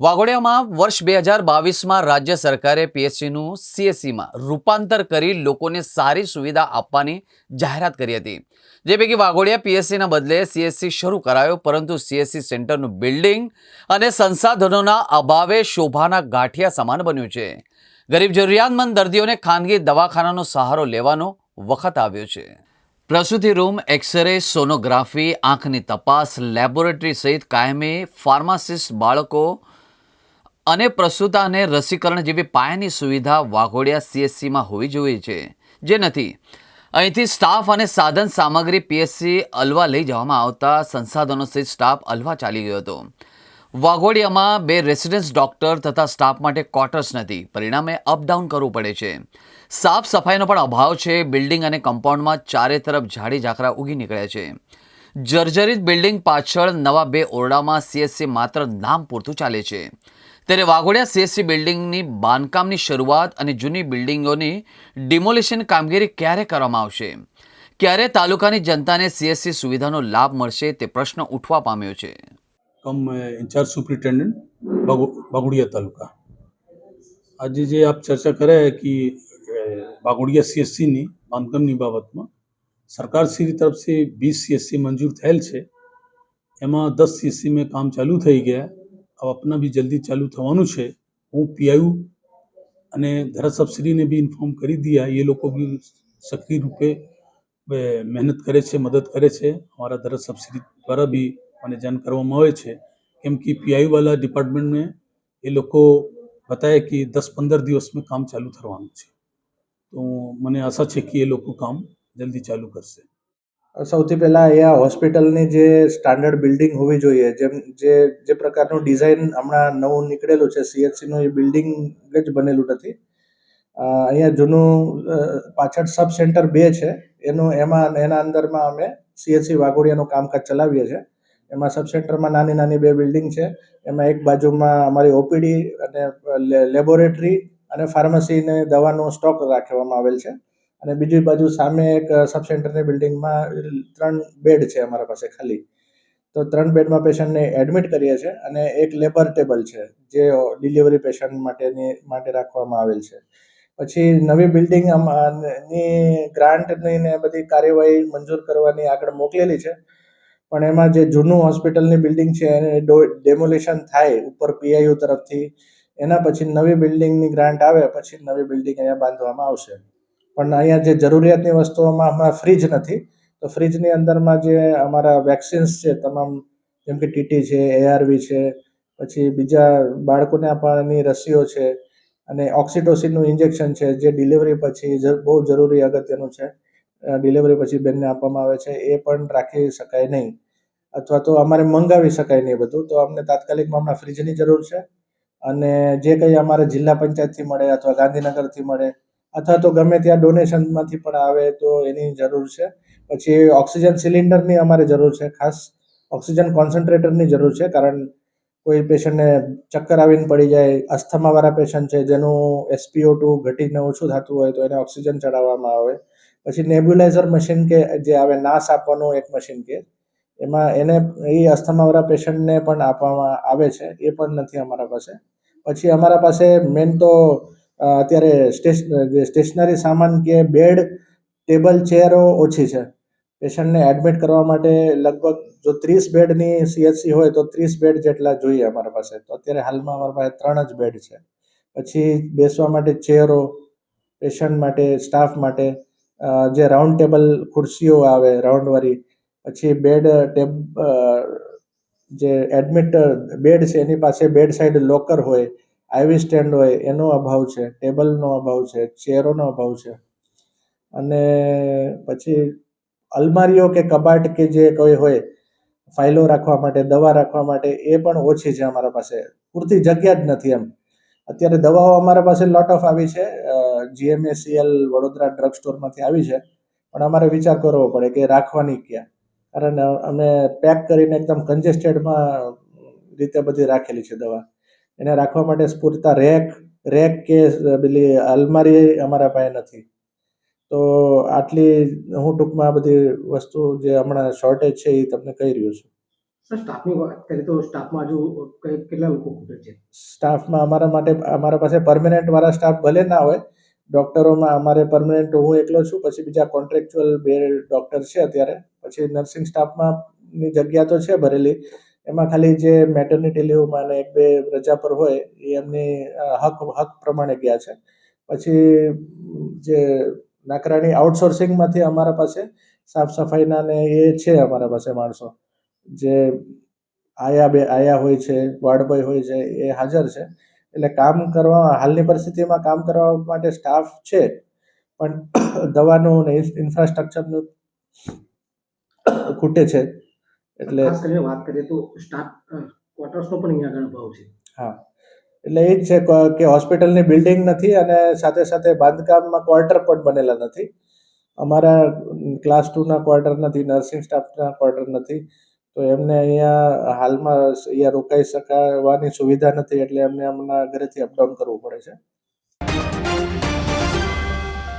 વાઘોડિયામાં વર્ષ બે હજાર બાવીસમાં રાજ્ય સરકારે પીએસસીનું સીએસસીમાં રૂપાંતર કરી લોકોને સારી સુવિધા આપવાની જાહેરાત કરી હતી. જે પૈકી વાઘોડિયા પીએસસીના બદલે સીએસસી શરૂ કરાયો, પરંતુ સીએસસી સેન્ટરનું બિલ્ડિંગ અને સંસાધનોના અભાવે શોભાના ગાંઠિયા સમાન બન્યું છે. ગરીબ જરૂરિયાતમંદ દર્દીઓને ખાનગી દવાખાનાનો સહારો લેવાનો વખત આવ્યો છે. પ્રસૂતિ રૂમ, એક્સરે, સોનોગ્રાફી, આંખની તપાસ, લેબોરેટરી સહિત કાયમી ફાર્માસિસ્ટ બાળકો અને પ્રસૂતા અને રસીકરણ જેવી પાયાની સુવિધા વાઘોડિયા સીએસસીમાં હોવી જોઈએ છે. જે નથી અહીંથી સ્ટાફ અને સાધન સામગ્રી પીએસસી અલવા લઈ જવામાં આવતા સંસાધનો સહિત સ્ટાફ અલવા ચાલી ગયો હતો. વાઘોડિયામાં બે રેસિડેન્સ ડોક્ટર તથા સ્ટાફ માટે ક્વાર્ટર્સ નથી. પરિણામે અપડાઉન કરવું પડે છે. સાફ સફાઈનો પણ અભાવ છે. બિલ્ડિંગ અને કમ્પાઉન્ડમાં ચારે તરફ ઝાડી ઝાકરા ઉગી નીકળ્યા છે. જર્જરિત બિલ્ડિંગ પાછળ નવા બે ઓરડામાં સીએસસી માત્ર નામ પૂરતું ચાલે છે. ત્યારે વાઘોડિયા સીએસસી બિલ્ડિંગની બાંધકામની શરૂઆત અને જૂની બિલ્ડિંગોની ડિમોલિશન કામગીરી ક્યારે કરવામાં આવશે? ક્યારે તાલુકાની જનતાને સીએસસી સુવિધાનો લાભ મળશે તે પ્રશ્ન ઉઠવા પામ્યો છે. Cum in-charge superintendent Bagudiya taluka. આજે જે આપ ચર્ચા કર્યા કે બાગુડિયા સીએસસીની બાંધકામની બાબતમાં સરકારશ્રી તરફથી વીસ સીએસસી મંજૂર થયેલ છે. એમાં દસ સીએસસી में કામ ચાલુ થઈ ગયા. આપના બી જલ્દી ચાલુ થવાનું છે. હું પીઆઈયુ અને ધારાસબશ્રીને બી ઇન્ફોર્મ કરી દીયા. એ લોકો બી સક્રિય રૂપે મહેનત કરે છે, મદદ કરે છે. અમારા ધારાસબશ્રી દ્વારા બી મને જાણ કરવામાં આવે છે. કેમ કે પીઆઈયુવાલા ડિપાર્ટમેન્ટને એ લોકો બતાવે કે દસ પંદર દિવસમાં કામ ચાલુ થવાનું છે. તો મને આશા છે કે એ લોકો કામ જલ્દી ચાલુ કરશે. સૌથી પહેલા અહીંયા હોસ્પિટલની જે સ્ટાન્ડર્ડ બિલ્ડિંગ હોવી જોઈએ, જેમ જે જે પ્રકારનું ડિઝાઇન હમણાં નવું નીકળેલું છે, સીએચસીનું એ બિલ્ડિંગ જ બનેલું નથી. અહીંયા જૂનું પાછળ સબ સેન્ટર બે છે, એનું, એમાં, એના અંદરમાં અમે સીએચસી વાઘોડિયાનું કામકાજ ચલાવીએ છીએ. એમાં સબ સેન્ટરમાં નાની નાની બે બિલ્ડિંગ છે, એમાં એક બાજુમાં અમારી ઓપીડી અને લેબોરેટરી અને ફાર્મસીને દવાનો સ્ટોક રાખવામાં આવેલ છે. અને બીજી બાજુ સામે એક સબ સેન્ટરની બિલ્ડિંગમાં ત્રણ બેડ છે અમારા પાસે ખાલી. તો ત્રણ બેડમાં પેશન્ટને એડમિટ કરીએ છીએ અને એક લેબર ટેબલ છે, જે ડિલિવરી પેશન્ટ માટેની, માટે રાખવામાં આવેલ છે. પછી નવી બિલ્ડિંગની ગ્રાન્ટની ને બધી કાર્યવાહી મંજૂર કરવાની આગળ મોકલેલી છે. પણ એમાં જે જૂનું હોસ્પિટલની બિલ્ડિંગ છે, એને ડેમોલિશન થાય ઉપર પીઆઈયુ તરફથી. એના પછી નવી બિલ્ડિંગની ગ્રાન્ટ આવે, પછી નવી બિલ્ડિંગ અહીંયા બાંધવામાં આવશે. પણ અહીંયા જે જરૂરિયાતની વસ્તુઓમાં હમણાં ફ્રીજ નથી, તો ફ્રીજની અંદરમાં જે અમારા વેક્સિન્સ છે, તમામ જેમ કે ટીટી છે એઆરવી છે, પછી બીજા બાળકોને આપવાની રસીઓ છે, અને ઓક્સિટોસિનનું ઇન્જેક્શન છે, જે ડિલિવરી પછી બહુ જરૂરી અગત્યનું છે ડિલિવરી પછી બેનને આપવામાં આવે છે, એ પણ રાખી શકાય નહીં. અથવા તો અમારે મંગાવી શકાય નહીં બધું, તો અમને તાત્કાલિકમાં હમણાં ફ્રીજની જરૂર છે, અને જે કંઈ અમારે જિલ્લા પંચાયતથી મળે અથવા ગાંધીનગરથી મળે અથવા તો ગમે ત્યાં ડોનેશનમાંથી પણ આવે તો એની જરૂર છે. પછી ઓક્સિજન સિલિન્ડરની અમારે જરૂર છે. ખાસ ઓક્સિજન કોન્સન્ટ્રેટરની જરૂર છે, કારણ કોઈ પેશન્ટને ચક્કર આવીને પડી જાય, અસ્થમાવાળા પેશન્ટ છે, જેનું એસપીઓ ટુ ઘટીને ઓછું થતું હોય તો એને ઓક્સિજન ચડાવવામાં આવે. પછી નેબ્યુલાઇઝર મશીન કે જે આવે, નાસ આપવાનું એક મશીન કે, એમાં એને એ અસ્થમાવાળા પેશન્ટને પણ આપવામાં આવે છે, એ પણ નથી અમારા પાસે. પછી અમારા પાસે મેન તો અત્યારે સ્ટેશ સ્ટેશનરી સામાન કે બેડ, ટેબલ, ચેરો ઓછી છે. પેશન્ટને એડમિટ કરવા માટે લગભગ જો ત્રીસ બેડની સીએચસી હોય તો ત્રીસ બેડ જેટલા જોઈએ અમારા પાસે. તો અત્યારે હાલમાં અમારા પાસે ત્રણ જ બેડ છે. પછી બેસવા માટે ચેરો, પેશન્ટ માટે, સ્ટાફ માટે જે રાઉન્ડ ટેબલ ખુરશીઓ આવે રાઉન્ડવાળી, પછી બેડ ટેબ જે એડમિટ બેડ છે એની પાસે બેડ સાઈડ લોકર હોય આઈવી સ્ટેન્ડ હોય, એનો અભાવ છે, ટેબલનો અભાવ છે, ચેરોનો અભાવ છે. અને પછી અલમારીઓ કે કબાટ કે જે કોઈ હોય, ફાઇલો રાખવા માટે, દવા રાખવા માટે, એ પણ ઓછી છે અમારા પાસે. પૂરતી જગ્યા જ નથી એમ. અત્યારે દવાઓ અમારા પાસે લોટ ઓફ આવી છે. જીએમએસીએલ વડોદરા ડ્રગ સ્ટોરમાંથી આવી છે. પણ અમારે વિચાર કરવો પડે કે રાખવાની ક્યાં? કારણ અમે પેક કરીને એકદમ કન્જેસ્ટેડમાં રીતે બધી રાખેલી છે દવા. એને રાખવા માટે સ્ફૂરતા રેક રેક કે પેલી અલમારી અમારા પાસે નથી. તો આટલી હું ટૂંકમાં આ બધી વસ્તુ જે હમણાં શોર્ટેજ છે એ તમને કહી રહ્યો છું. સ્ટાફની વાત કરીએ તો સ્ટાફમાં હજુ કેટલા લોકો ખૂટે છે? સ્ટાફમાં અમારા માટે અમારા પાસે પરમેનન્ટ વાળા સ્ટાફ ભલે ના હોય ડોક્ટરોમાં અમારે પરમેનન્ટ હું એકલો છું પછી બીજા કોન્ટ્રાક્ચ્યુઅલ બે ડોક્ટર છે અત્યારે પછી નર્સિંગ સ્ટાફમાં ની જગ્યા તો છે ભરેલી એમાં ખાલી જે મેટર્નિટી લીવમાં અને એક બે રજા પર હોય, એ એમની હક હક પ્રમાણે ગયા છે. પછી, જે નાકરાણી આઉટસોર્સિંગમાંથી અમારા પાસે સાફ સફાઈના ને એ છે અમારા પાસે માણસો. જે આયા બે, આયા હોય છે, વોર્ડ હોય છે, એ હાજર છે. એટલે કામ કરવા, હાલની પરિસ્થિતિમાં કામ કરવા માટે સ્ટાફ છે, પણ દવાનું ને ઇન્ફ્રાસ્ટ્રક્ચરનું ખૂટે છે. એટલે ખાસ કરીને વાત કરીએ તો સ્ટાફ ક્વાર્ટર્સનો પણ અહીંયા આગળ ભાવ છે. હા. એટલે એ જ છે ક- હોસ્પિટલની બિલ્ડિંગ નથી અને સાથે સાથે બાંધકામમાં ક્વાર્ટર પણ બનેલા નથી. અમારા ક્લાસ ટુના ક્વાર્ટર નથી નર્સિંગ સ્ટાફના ક્વાર્ટર નથી. તો એમને અહીંયા હાલમાં અહીંયા રોકાઈ શકાવાની સુવિધા નથી એટલે એમને હમણાં ઘરેથી અપડાઉન કરવું પડે છે.